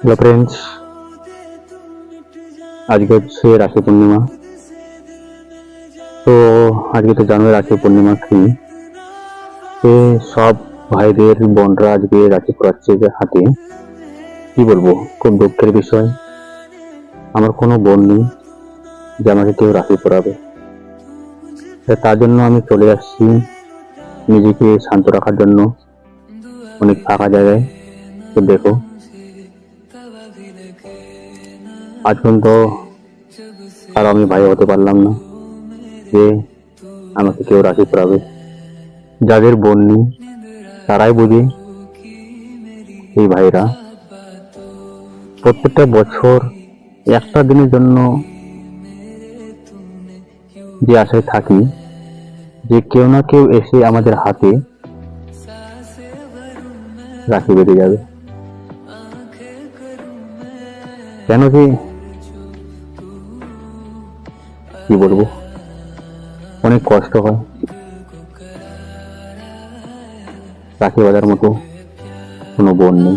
Hello friends আজকে হচ্ছে রাখি পূর্ণিমা। তো আজকে তো জানুয়ারি রাখি পূর্ণিমা কি সে সব ভাইদের, বোনরা আজকে রাখি পড়াচ্ছে যে হাতে। কি বলব, খুব দুঃখের বিষয়। আমার কোনো বোন নেই যে আমাকে কেউ রাখি পড়াবে তার জন্য আমি চলে আসছি নিজেকে শান্ত রাখার জন্য। অনেক ফাঁকা জায়গায়। তো দেখো আজ পর্যন্ত আর আমি ভাই হতে পারলাম না যে আমাকে কেউ রাখি পড়াবে যাদের বোন নেই তারাই বুঝে এই ভাইরা। প্রত্যেকটা বছর একটা দিনের জন্য যে আশায় থাকি, যে কেউ না কেউ এসে আমাদের হাতে রাখি বেঁধে যাবে। কেন কি? কি বলব? অনেক কষ্ট হয়। রাখি বাজার মতো কোনো বোন নেই।